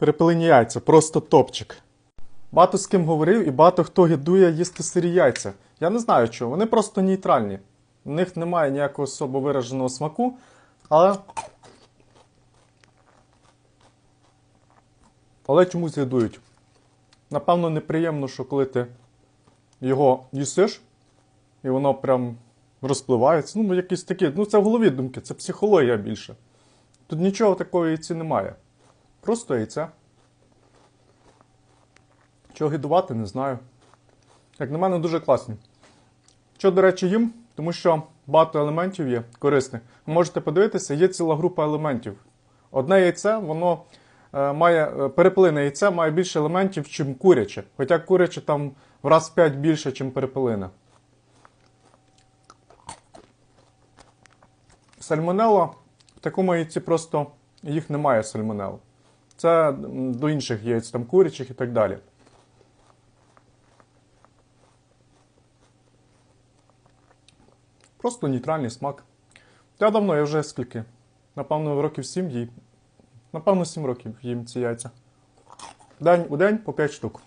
Перепелині яйця, просто топчик. Багато з ким говорив і багато хто гидує їсти сирі яйця. Я не знаю чого, вони просто нейтральні. В них немає ніякого особо вираженого смаку, але. Але чомусь гидують. Напевно, неприємно, що коли ти його їсиш, і воно прям розпливається. Ну, якісь такі. Ну, це в голові думки, це психологія більше. Тут нічого такого яйці немає. Просто яйце. Чого гидувати, не знаю. Як на мене, дуже класні. Що, до речі, їм, тому що багато елементів є корисних. Ви можете подивитися, є ціла група елементів. Одне яйце, воно е, має е, перепелине яйце має більше елементів, чим куряче. Хоча куряче там в раз в 5 більше, ніж перепелине. Сальмонелла в такому яйці просто їх немає сальмонел. Це до інших яєць, там курячих і так далі. Просто нейтральний смак. Я давно, я вже скільки? Напевно, років 7 їм. Напевно, 7 років їм ці яйця. День у день по 5 штук.